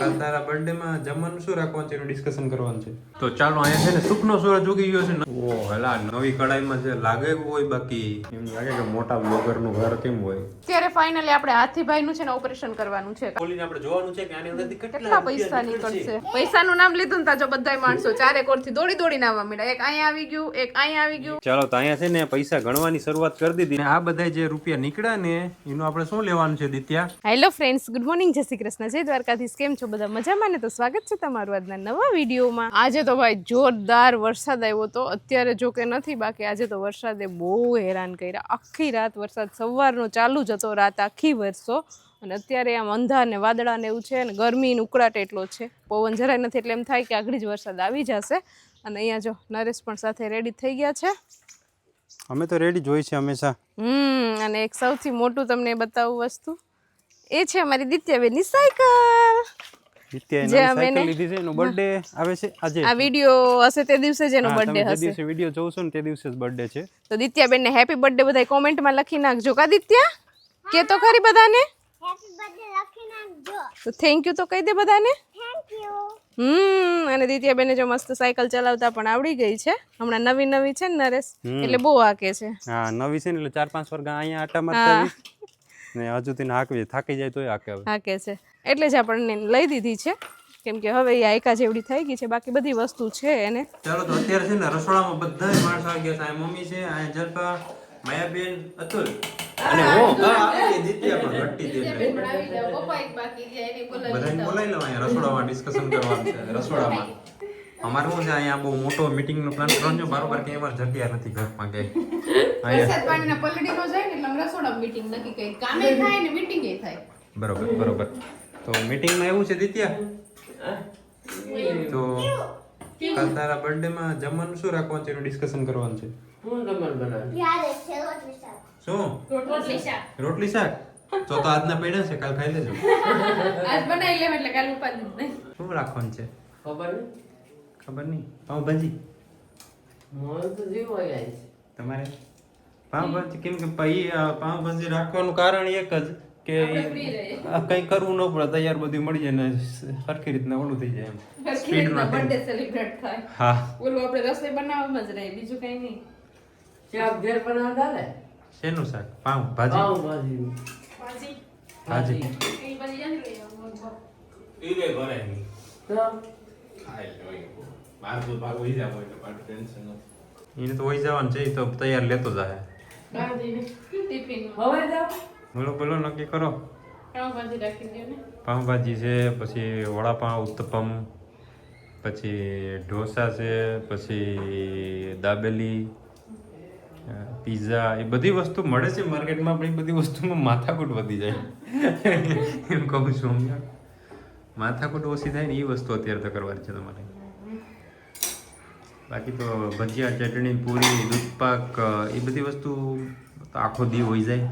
કાલ તારા બર્થડે માં જમવાનું શું રાખવાનું છે એનું ડિસ્કશન કરવાનું છે? તો ચાલો અહીંયા છે ને સુખનો સૂરજ ઉગી ગયો છે ને. ઓ હેલા નવી કડાઈમાં જે લાગે હોય બાકી. એમ લાગે કે મોટા બ્લોગરનું ઘર કેમ હોય. ત્યારે ફાઇનલી આપણે હાથીભાઈ નું છે ને ઓપરેશન કરવાનું છે. ખોલીને આપણે જોવાનું છે કે આની અંદરથી કેટલા પૈસા નીકળશે? પૈસાનું નામ લીધું ને તાજો બધાય માણસો ચારે કોરથી દોડી દોડીને આવવા મળ્યા એક અહીંયા આવી ગયું એક અહીંયા આવી ગયું. ચાલો તો અહીંયા છે ને પૈસા ગણવાની શરૂઆત કરી દીધી. આ બધા જે રૂપિયા નીકળ્યા ને એનું આપણે શું લેવાનું છે દિત્યા? હેલો ફ્રેન્ડ્સ ગુડ મોર્નિંગ જય શ્રી કૃષ્ણ. જય દ્વારકાધીશ કેમ છો? બધા મજામાં ને? તો સ્વાગત છે તમારું આજના નવા વિડીયોમાં. આજે તો ભાઈ જોરદાર વરસાદ આવ્યો તો. અત્યારે જો કે નથી બાકી આજે તો વરસાદે બહુ હેરાન કર્યા. આખી રાત વરસાદ સવારનો ચાલુ જ હતો રાત આખી વરસો. અને અત્યારે આમ અંધાર ને વાદળા ને એવું છે અને ગરમીનો ઉકળાટ એટલો છે. પવન જરાય નથી એટલે એમ થાય કે આગળ જ વરસાદ આવી જશે. અને અહીંયા જો નરેશ પણ સાથે રેડી થઈ ગયા છે. અમે તો રેડી જોઈ છે હંમેશા. હમ અને એક સૌથી મોટું તમને બતાવું વસ્તુ. એ છે અમારી દિત્યાબેનની સાયકલ. લીધી છે એનો બર્થડે આવે છે આજે. આ વિડિયો હશે તે દિવસે જ એનો બર્થડે હશે જે દિવસે વીડિયો જોશો ને તે દિવસે જ બર્થડે છે. તો દિત્યાબેન ને હેપી બર્થડે બધા કોમેન્ટમાં લખી નાખજો. કા દિત્યા? કે તો ખરી બધાને? તો થેન્ક યુ તો કહી દે બધાને. હમ અને દિત્યાબેને જો મસ્ત સાયકલ ચલાવતા પણ આવડી ગઈ છે. હમણાં નવી નવી છે ને નરેશ. એટલે બહુ આકે છે. હા નવી છે ને એટલે ચાર પાંચ વર્ગ અહીંયા આટા મારતા ને હજુ તેને હાકવી થાકી જાય તોય હાકે હવે. હાકે છે. એટલે જ આપણને લઈ દીધી છે. કેમ કે હવે એ આયકા જેવડી થઈ ગઈ છે. બાકી બધી વસ્તુ છે એને. ચાલો તો અત્યારે છે ને રસોડામાં બધા માણસો આવી ગયા છે. આ મમ્મી છે આ જલપા માયાબેન અતુલ. અને હું ગઈ દિત્યા પણ હતી એટલે. બધાને બોલાવી લો અહીંયા રસોડામાં ડિસ્કશન કરવાનું છે. રસોડામાં. અમારે શું છે અહીંયા બહુ મોટો મીટિંગ નો પ્લાન કરવાનો છે બારોબાર કે એમાં જગ્યા નથી ઘરમાં કે. વરસાદ પાણીના પલડીનો જાય ને એટલે રસોડા મીટિંગ નક્કી કરી. કામે થાય ને મીટિંગ થાય. બરોબર બરોબર. તો મીટિંગમાં એવું છે દિત્યા તો કાલ તારા બર્થડે માં જમવાનું શું રાખવાનું છે? એનું ડિસ્કશન કરવાનું છે. શું? રોટલી શાક. તો તો આજના પડ્યા છે કાલ ખાઈ લેજો. આજ બનાવી લેવ એટલે કાલ ઉપાધિ નહીં. શું રાખવાનું છે? ખબર નહીં? ખબર નહીં? પાવભાજી ભાજી તમારે જીવ ભાજી કેમ કે પઈ પાવભાજી રાખવાનું કારણ એક જ કે આ કંઈ કરવું ન પડે તૈયાર બધું મળી જાય ને સરખી રીતના ઓલું થઈ જાય એમ. સ્પીડમાં બર્થડે સેલિબ્રેટ થાય. હા. ઓલું આપણે રસોઈ બનાવવામાં જ રહે બીજું કઈ નહીં. શાક ઘેર બનાવતા ને શેનું શાક? પાવ ભાજી. પાઉં ભાજી. તો? એને તો વહી જવાનું છે એ તો તૈયાર લેતો જાય બોલો બોલો નક્કી કરો. પાવભાજી છે પછી વડાપાઉં ઉત્તપમ પછી ઢોસા છે પછી દાબેલી પીઝા એ બધી વસ્તુ મળે છે માર્કેટમાં પણ એ બધી વસ્તુમાં માથાકૂટ વધી જાય. એમ કહું છું હું. માથાકૂટ ઓછી થાય ને એ વસ્તુ અત્યારે તો કરવાની છે તમારે. બાકી તો ભજીયા ચટણી પૂરી દૂધપાક એ બધી વસ્તુ તો આખો દી હોઈ જાય.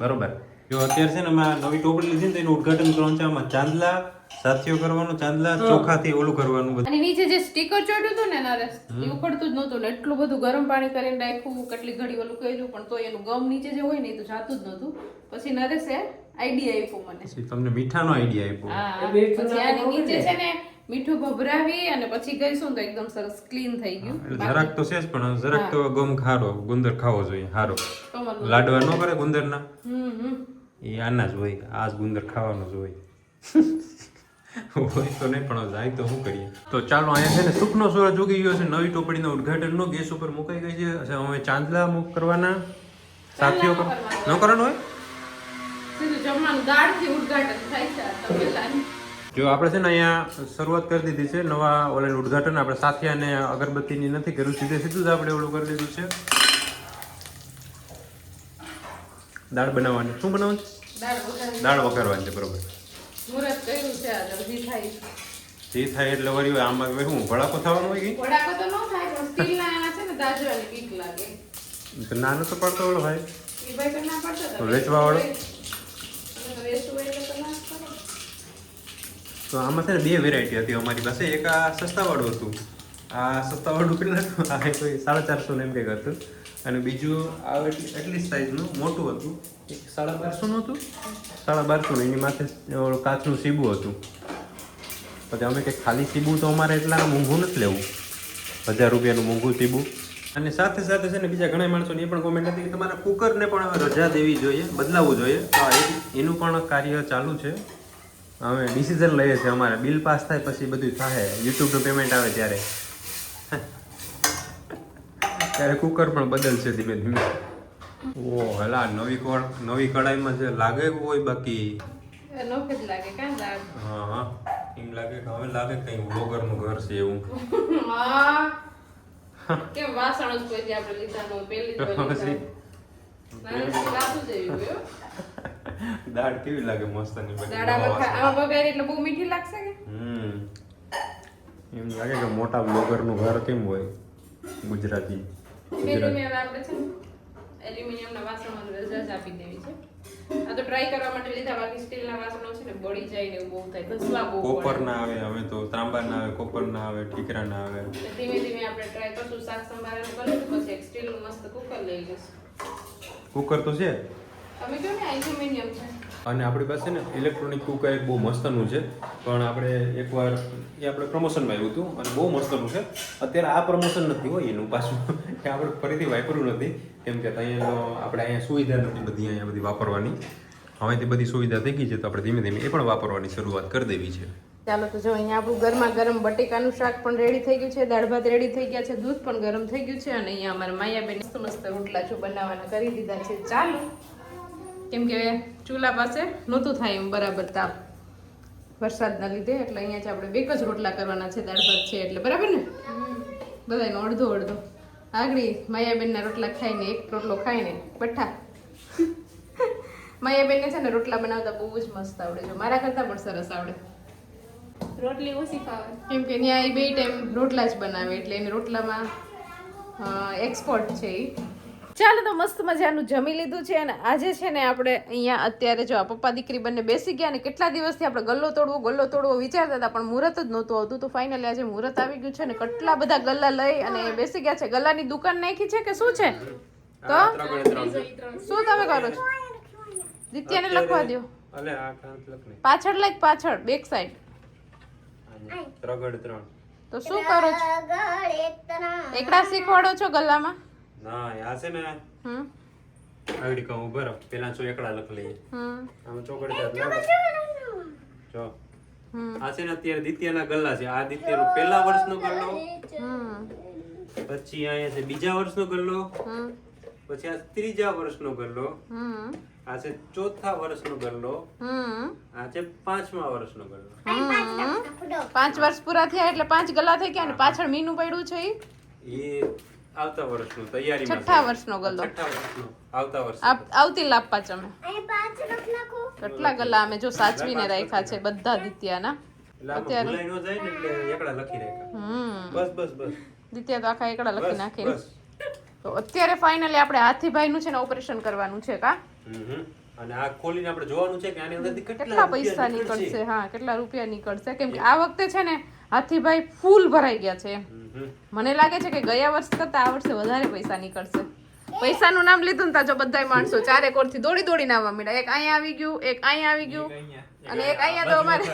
બરોબર. જો અત્યારે છે ને અમે નવી ટોપડી લીધી ને તેનું ઉદઘાટન કરવાનું છે આમાં ચાંદલા સાથીઓ કરવાનું ચાંદલા ચોખાથી ઓલું કરવાનું બધું. અને નીચે જે સ્ટીકર ચોટ્યું હતું ને નરેશ એ ઉખડતું જ નહોતું ને એટલું બધું ગરમ પાણી કરીને રાખ્યું કેટલી ઘડી ઓલું કર્યું પણ તો એનું ગમ નીચે જે હોય ને એ તો જાતું જ નહોતું. પછી નરેશે આઈડિયા આપ્યો મને. પછી તમને મીઠાનો આઈડિયા આપ્યો. પછી આની નીચે છે. ને મીઠું ભભરાવી અને પછી ગઈશું તો એકદમ સરસ ક્લીન થઈ ગયું. જરાક તો છે પણ જરાક તો ગમ ખારો ગુંદર ખાવો જોઈએ હારો. લાડવા ન કરે ગુંદરના? હમ હમ. એ આના જ હોય આ જ ગુંદર ખાવાનો જ હોય. હોય તો નહીં પણ જાય તો શું કરીએ? તો ચાલો અહીંયા છે ને સુખનો સૂરજ ઉગી ગયો છે નવી ટોપડીના ઉદઘાટનનો ગેસ ઉપર મુકાઈ ગઈ છે. હવે ચાંદલા મુક કરવાના? સાથીઓ ન કરવાનું હોય. જો આપણે છે ને અહીંયા શરૂઆત કરી દીધી છે નવા ઓલાનું ઉદઘાટન. આપણે સાથે અને અગરબત્તીની નથી કર્યું સીધે સીધું જ આપણે ઓલું કરી દીધું છે. દાળ બનાવવાની. શું બનાવવાનું? છે દાળ વઘારી. વઘારવાની છે બરોબર મુરત કર્યું છે જલ્દી થાય જે થાય એટલે વળી હોય આમાં હવે શું ભડાકો થવાનો હોય વડાકો તો ન થાય પણ સ્ટીલના આના છે ને દાજવાની બીક લાગે નાનો તો પડતો વાળો ભાઈ એ ભાઈ તો ના પડતો વેચવા વાળો? તો. તો આમાં છે ને બે વેરાયટી હતી અમારી પાસે એક આ સસ્તાવાળું હતું આ સસ્તાવાળું કેટલા હતું? આ કોઈ સાડા ચારસો ને એમ કંઈક હતું અને બીજું આ એટલી સાઈઝનું મોટું હતું. એક સાડા બારસોનું હતું? સાડા બારસોનું, એની માથે કાચનું સીબું હતું. પછી અમે કે ખાલી સીબું તો અમારે એટલા મોંઘું નથી લેવું. હજાર રૂપિયાનું મોંઘું સીબું. અને સાથે સાથે છે ને બીજા ઘણા માણસોની એ પણ કોમેન્ટ હતી કે તમારા કુકરને પણ રજા દેવી જોઈએ, બદલાવવું જોઈએ. તો એનું પણ કાર્ય ચાલુ છે. અમે ડિસિઝન લઈએ છીએ અમારે. બિલ પાસ થાય પછી બધું થાય યુટ્યુબનું પેમેન્ટ આવે ત્યારે. ત્યારે કુકર પણ બદલશે ધીમે ધીમે. ઓ હેલા નવી નવી કડાઈમાં જે લાગે હોય બાકી? લાગે હા હા. એમ લાગે કે હવે લાગે કઈ બ્લોગરનું ઘર છે એવું. વાસણ જ કોઈ આપણે લીધા ન હો. દાળ કેવી લાગે મસ્તની એટલે બહુ મીઠી લાગશે કે? હમ. એમ લાગે કે મોટા બ્લોગરનું ઘર કેમ હોય ગુજરાતી? ગુજરાતી. હવે આપણે છે એલ્યુમિનિયમના વાસણો રજા જ આપી દેવી છે. આ તો ટ્રાય કરવા માટે લીધા બાકી સ્ટીલના વાસણો છે ને બળી જાય ને એવું બહુ થાય બહુ કોપર ના આવે હવે તો ના આવે કોપર ના આવે ઠીકરા ના આવે. ધીમે ધીમે આપણે ટ્રાય કરશું શાક સંભાળવાનું પછી એક સ્ટીલનું મસ્ત કુકર લઈ લઈશું. કુકર તો છે. તમે કહો ને એલ્યુમિનિયમ છે? અને આપણી પાસે ને ઇલેક્ટ્રોનિક કુકર એક બહુ મસ્તનું છે. પણ આપણે એકવાર એ આપણે પ્રમોશનમાં આવ્યું હતું અને બહુ મસ્તનું છે. અત્યારે આ પ્રમોશન નથી હોય એનું પાછું. કે આપણે ફરીથી વાપરવું નથી. કેમ કે અહીંયા આપણે અહીંયા સુવિધા નથી બધી અહીંયા બધી વાપરવાની. હવેથી બધી સુવિધા થઈ ગઈ છે તો આપણે ધીમે ધીમે એ પણ વાપરવાની શરૂઆત કરી દેવી છે. ચાલો તો જો અહીંયા આપણું ગરમા ગરમ બટેકાનું શાક પણ રેડી થઈ ગયું છે, દાળ ભાત રેડી થઈ ગયા છે, દૂધ પણ ગરમ થઈ ગયું છે અને અહીંયા અમારા માયાબેન મસ્ત મસ્ત રોટલા જો બનાવવાના કરી દીધા છે. ચાલો. કેમ કે ચૂલા પાસે નહોતું થાય એમ બરાબર તાપ. વરસાદના લીધે એટલે અહીંયા જ આપણે બેક જ રોટલા કરવાના છે દાળ ભાત છે એટલે બરાબર ને? બધાનો અડધો અડધો. આગળ માયાબેનના રોટલા ખાઈને એક રોટલો ખાઈને પઠ્ઠા માયાબેનને છે ને રોટલા બનાવતા બહુ જ મસ્ત આવડે છે મારા કરતાં પણ સરસ આવડે. રોટલી ઓછી ખાવે કેમ કે ત્યાં એ બે ટાઈમ રોટલા જ બનાવે એટલે એને રોટલામાં એક્સપર્ટ છે એ ચાલો તો મસ્ત મજાનું જમી લીધું છે અને આજે છે ને આપણે અહીંયા અત્યારે જો આ પપ્પા દીકરી બંને બેસી ગયા અને કેટલા દિવસથી આપણે ગલ્લો તોડવો ગલ્લો તોડવો વિચારતા હતા પણ મુહૂર્ત જ નહોતું આવતું. તો ફાઇનલી આજે મુહૂર્ત આવી ગયું છે ને કેટલા બધા ગલ્લા લઈ અને બેસી ગયા છે. ગલ્લાની દુકાન નાખી છે કે શું છે? તો? શું તમે કરો છો? દિત્યાને લખવા દો પાછળ લાઈક પાછળ બેક સાઈડ ત્રણ. તો શું કરો છો? એકડા શીખવાડો છો ગલ્લામાં? ના આ છે ને? હમ? આગળ કહું ઊભો રહો પેલા છો એકડા લખ લઈએ. હમ. આમ ચોકડી જો. હમ. આ છે ને અત્યારે દિત્યાના ગલ્લા છે. આ દિત્યાનો પહેલા વર્ષનો ગલ્લો. હમ. પછી અહીંયા છે બીજા વર્ષનો ગલ્લો. હમ. પછી આ ત્રીજા વર્ષનો ગલ્લો. હમ. આ છે ચોથા વર્ષનો ગલ્લો. હમ. આ છે પાંચમા વર્ષનો ગલ્લો. હમ. પાંચ વર્ષ પૂરા થયા એટલે પાંચ ગલ્લા થઈ ગયા ને પાછળ મીનું પડ્યું છે એ આવતા વર્ષનું તૈયારી છઠ્ઠા વર્ષનો ગલ્લો આવતા વર્ષ આવતી લાભ પાચમે. કેટલા ગલ્લા અમે જો સાચવીને રાખ્યા છે બધા દિત્યાના. અત્યારે ભૂલાઈ ન જાય ને એટલે એકડા લખી રાખ્યા. હમ. બસ બસ બસ. દિત્યા તો આખા એકડા લખી બસ તો અત્યારે ફાઇનલી આપણે હાથીભાઈ નું છે ને ઓપરેશન કરવાનું છે કા. અને આ ખોલીને આપણે જોવાનું છે કે આની અંદરથી કેટલા પૈસા નીકળશે? હા કેટલા રૂપિયા નીકળશે? કેમ કે આ વખતે છે ને હાથીભાઈ ફૂલ ભરાઈ ગયા છે. એમ. મને લાગે છે કે ગયા વર્ષ કરતા આ વર્ષે વધારે પૈસા નીકળશે. પૈસાનું નામ લીધું ને તા જો બધા માણસો ચારે કોરથી દોડી દોડીને આવવા મળ્યા એક અહીંયા આવી ગયું એક અહીંયા આવી ગયું અને એક અહીંયા. તો અમારે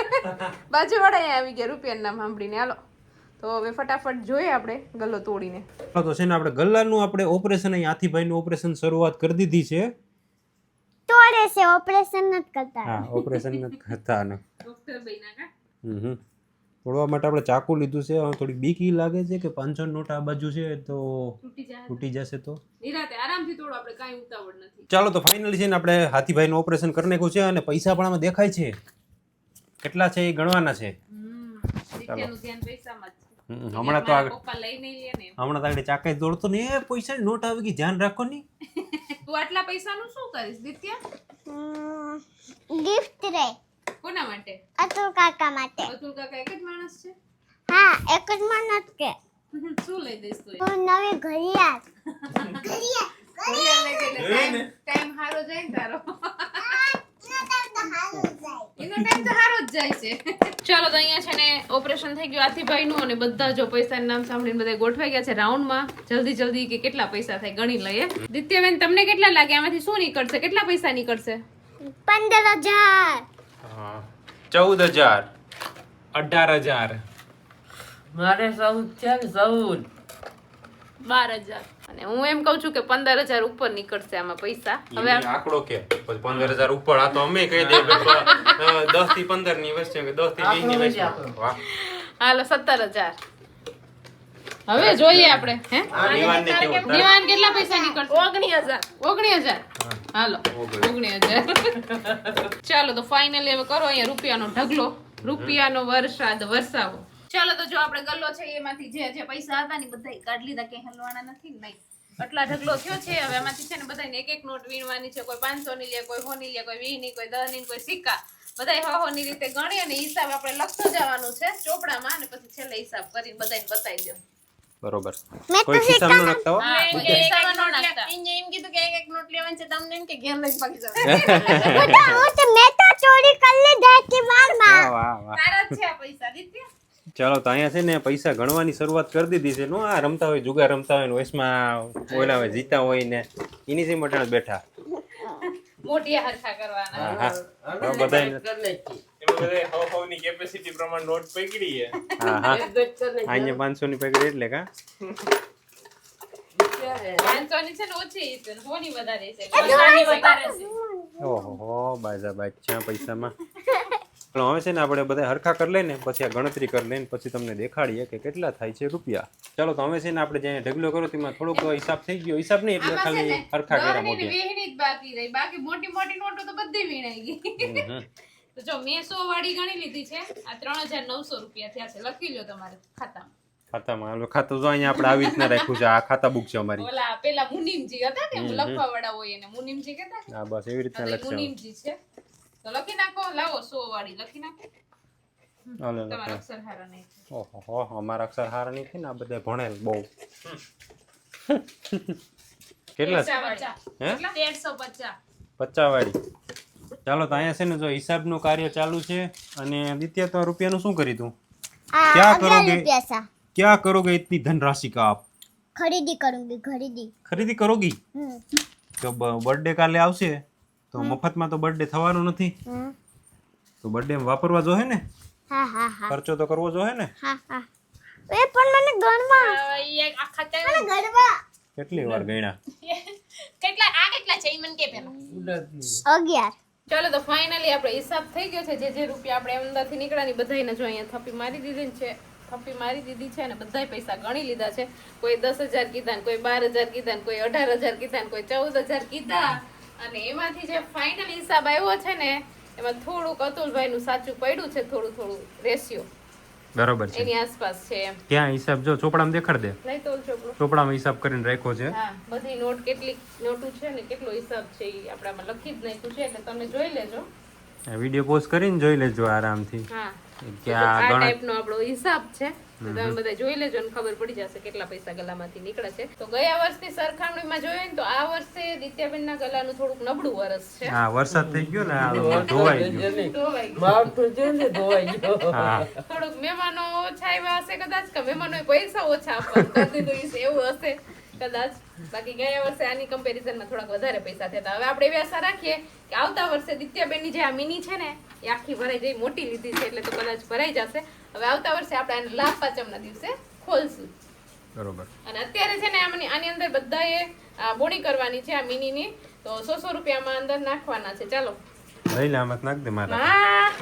બાજુવાળા અહીંયા આવી ગયા રૂપિયાનું નામ સાંભળીને. હાલો. તો હવે ફટાફટ જોઈએ આપણે ગલ્લો તોડીને. તો છે ને આપણે ગલ્લાનું આપણે ઓપરેશન અહીં હાથીભાઈનું ઓપરેશન શરૂઆત કરી દીધી છે. તોડે છે ઓપરેશન નથી કરતા. હા ઓપરેશન હતા ને ડોક્ટર બૈના કા? હમ હમ. તોડવા માટે આપણે ચાકુ લીધું છે. હવે થોડી બીક ઈ લાગે છે કે પાંચસો નોટ આ બાજુ છે તો તૂટી જશે. તો. નિરાતે આરામથી તોડો આપણે કાંઈ ઉતાવળ નથી. ચાલો તો ફાઇનલી છે ને આપણે હાથીભાઈનું ઓપરેશન કરી નાખ્યું છે અને પૈસા પણ આમાં દેખાય છે. કેટલા છે એ ગણવાના છે? ચાલો. હમણાં તો આગળ હમણાં તો આગળ ચાકાઈ દોડતો ને. એ પૈસાની નોટ આવી ગઈ ધ્યાન રાખો ની. તું આટલા પૈસાનું શું કરીશ દિત્યા? ગિફ્ટ રે. કોના માટે? અતુલ કાકા માટે. અતુલ કાકા એક જ માણસ છે? હા એક જ માણસ કે. શું લઈ દઈશ તું હું નવી ઘડિયાળ. ઘડિયાળ ઘડિયાળ લઈ જઈને ટાઈમ ટાઈમ હારો જાય ને તારો. છે. ચાલો તો અહીંયા છે ને ઓપરેશન થઈ ગયું આથીભાઈ નું અને બધા જો પૈસા નામ સાંભળીને બધા ગોઠવાઈ ગયા છે રાઉન્ડમાં. જલ્દી જલ્દી કે કેટલા પૈસા થાય ગણી લઈએ. દિત્યબેન તમને કેટલા લાગે? આમાંથી શું નીકળશે? કેટલા પૈસા નીકળશે? પંદર હજાર. ચૌદ હજાર અઢાર હજાર મારે ચૌદ છે ને ચૌદ. બાર હજાર અને હું એમ કઉ છું કે પંદર હજાર ઉપર નીકળશે આમાં પૈસા. હવે આંકડો કે પંદર હજાર ઉપર આ તો અમે કહી દઈએ દસથી પંદરની વચ્ચે કે દસથી વીસની વચ્ચે હાલો સત્તર હજાર હવે જોઈએ આપણે હે? દિવાન કેટલા પૈસા નીકળશે? ઓગણી હજાર ઓગણી હજાર હાલો ઓગણી હજાર ચાલો તો ફાઇનલી હવે કરો અહીંયા રૂપિયાનો ઢગલો. રૂપિયાનો વરસાદ વરસાવો. ચાલો તો જો આપણે ગલ્લો છે એમાંથી જે જે પૈસા હતા ને બધા કાઢી લીધા કે હલવાના નથી ને નહીં આટલા ઢગલો થયો છે હવે એમાંથી છે ને બધાને એક એક નોટ વીણવાની છે કોઈ પાંચસો ની લે કોઈ હોની ની લે કોઈ વીસની કોઈ દહની કોઈ સિક્કા. બધા હો હો ની રીતે ગણી અને હિસાબ આપણે લખતો જવાનું છે ચોપડામાં અને પછી છેલ્લે હિસાબ કરીને બધાને બતાવી દો. બરોબર. મેં કોઈ ખિસ્સામાં ન નાખતા હો? એમ કે ઘેર લઈને ભાગી જાવ તો હું તો મેં તો ચોરી કરી લીધી કે વારમાં વાહ વાહ વાહ. તારા છે આ પૈસા દિત્ય. ચાલો તો અહીંયા છે ને પૈસા ગણવાની શરૂઆત કરી દીધી છે. નો આ રમતા હોય જુગાર રમતા હોય ને વયસમાં ઓલા હોય જીતા હોય ને એની સી મટાણ બેઠા. મોટી હરખા કરવાના. હા હા. બધાય કેપેસિટી પ્રમાણે નોટ પકડી હા હા. અહીંયા પાંચસો ની પેકેટ એટલે કા? ક્યારે? પાંચસો ની છે ને ઓછી છે ને સોની વધારે છે. સોની વધારે છે. ઓહો બાજા બાજ પૈસામાં. પણ હવે છે ને આપણે બધા હરખા કરી લઈને પછી આ ગણતરી કરી લઈને પછી તમને દેખાડીએ કે કેટલા થાય છે રૂપિયા. ચાલો તો હવે છે ને આપણે જ્યાં ઢગલો કરો તેમાં થોડોક હિસાબ થઈ ગયો. હિસાબ નહીં એટલે ખાલી હરખા કર્યા ને જ બાકી રહી. બાકી મોટી મોટી નોટો તો બધી વીણાઈ ગઈ. તો જો મેં સો વાળી ગણી લીધી છે. આ ત્રણ હજાર નવસો રૂપિયા થયા છે. લખી લો તમારે ખાતામાં. ખાતામાં. ખાતું જો અહીંયા આપણે આવી રીતના રાખ્યું છે. આ ખાતા બુક છે અમારી. ઓલા પેલા મુનિમજી હતા ને લખવા વાળા હોય એને. મુનિમજી કહેતા હા બસ એવી રીતના લખશે. મુનિમજી છે. તો લખી નાખો લાવો સો વાળી. લખી નાખો. ઓલે તમારા અક્ષર હારા નહીં ઓહો હો અમારા અક્ષર હારા નહીં થઈ ને આ બધા ભણેલ બહુ. કેટલા? હે? તેરસો પચાસ. પચાસ વાળી. ચાલો તો અહીંયા છે ને જો હિસાબનું કાર્ય ચાલુ છે અને દિત્યા તો રૂપિયાનું શું કરી તું? ક્યાં કરોગે? ક્યાં કરોગે ઇતની ધનરાશિ કા આપ ખરીદી કરોગી ખરીદી. ખરીદી કરોગી? તો બર્થડે કાલે આવશે તો મફતમાં તો બર્થડે થવાનો નથી. તો બર્થડે વાપરવા જો ને? ખર્ચો તો કરવો જો ને? એ પણ મને ગણવા. મને ગણવા. કેટલી વાર ગણ્યા? કેટલા આ કેટલા છે ઈ મને કે પેલા. 11 ચાલો તો ફાઇનલી આપણે હિસાબ થઈ ગયો છે. જે જે રૂપિયા આપણે અંદરથી નીકળ્યા બધાને જો અહીંયા થપ્પી મારી દીધી છે. થપ્પી મારી દીધી છે અને બધા પૈસા ગણી લીધા છે. કોઈ દસ હજાર કીધા ને કોઈ બાર હજાર કીધા ને કોઈ અઢાર હજાર કીધા ને કોઈ ચૌદ હજાર કીધા. અને એમાંથી જે ફાઇનલ હિસાબ આવ્યો છે ને, એમાં થોડુંક અતુલભાઈ નું સાચું પડ્યું છે, થોડું થોડું રેશિયો. બરોબર છે. એની આસપાસ છે ક્યાં હિસાબ જો ચોપડામાં દેખાડ દે. નહીં તો ચોપડો ચોપડામાં હિસાબ કરીને રાખ્યો છે. હા બધી નોટ કેટલી નોટું છે ને કેટલો હિસાબ છે એ આપણામાં લખી જ નાખ્યું છે એટલે તમે જોઈ લેજો. વીડિયો પોઝ કરીને જોઈ લેજો આરામથી. હા. આ ટાઈપનો આપણો હિસાબ છે. તો તમે બધા જોઈ લેજો ને ખબર પડી જશે કેટલા પૈસા ગલામાંથી નીકળે છે. તો ગયા વર્ષની સરખામણીમાં જોઈએ ને તો આ વર્ષે દિત્યાબેનના ગલાનું થોડુંક નબળું વર્ષ છે. હા વરસાદ થઈ ગયો ને આ ધોવાઈ ગયું. જેને ધોવાઈ ગયું. માવઠું છે ને ધોવાઈ ગયો. થોડુંક મહેમાનો ઓછા આવ્યા હશે કદાચ કે મહેમાનો પૈસા ઓછા દીધું એવું હશે કદાચ. બાકી ગયા વર્ષે આની કમ્પેરિઝનમાં થોડાક વધારે પૈસા થયા હવે આપણે એવી આશા રાખીએ કે આવતા વર્ષે દિત્યાબેનની જે આ મિની છે ને એ આખી ભરાઈ જઈ મોટી લીધી છે એટલે તો કદાચ ભરાઈ જશે. હવે આવતા વર્ષે આપણે આને લાભ પાંચમના દિવસે ખોલશું. બરોબર. અને અત્યારે છે ને આમની આની અંદર બધાએ આ બોણી કરવાની છે આ મિનીની. તો સો સો રૂપિયામાં અંદર નાખવાના છે. ચાલો. લઈ લે આમાં નાખ દે મારા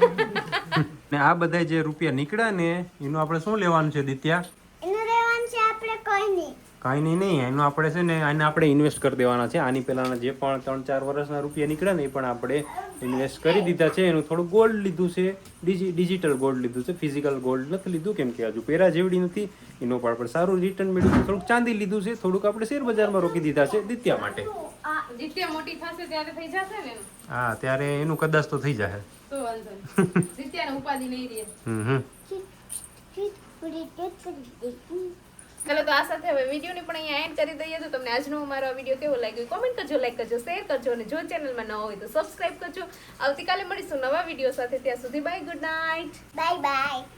ને આ બધા જે રૂપિયા નીકળ્યા ને એનું આપણે શું લેવાનું છે દિત્યા? એનું લેવાનું છે આપણે કોઈ નહીં. કાંઈ નહીં નહીં એનું આપણે છે ને આને આપણે ઇન્વેસ્ટ કરી દેવાના છે. આની પહેલાંના જે પણ ત્રણ ચાર વર્ષના રૂપિયા નીકળ્યા ને એ પણ આપણે ઇન્વેસ્ટ કરી દીધા છે. એનું થોડું ગોલ્ડ લીધું છે. ડિજી ડિજિટલ ગોલ્ડ લીધું છે. ફિઝિકલ ગોલ્ડ નથી લીધું કેમ કે હજુ પેરા જેવડી નથી. એનું પણ આપણે સારું રિટર્ન મળ્યું છે. થોડુંક ચાંદી લીધું છે. થોડુંક આપણે શેર બજારમાં રોકી દીધા છે દિત્યા માટે. જીત્યા મોટી થશે ત્યારે થઈ જશે ને? હા ત્યારે એનું કદાચ તો થઈ જશે ઉપાધિ નહીં રહે. હમ હમ. ચાલો તો આ સાથે હવે વિડીયોની પણ અહીંયા એન્ડ કરી દઈએ. તો તમને આજનો અમારો વીડિયો કેવો લાગ્યો? કોમેન્ટ કરજો લાઈક કરજો શેર કરજો અને જો ચેનલમાં ન હોય તો સબસ્ક્રાઈબ કરજો. આવતીકાલે મળીશું નવા વીડિયો સાથે. ત્યાં સુધી bye good night bye bye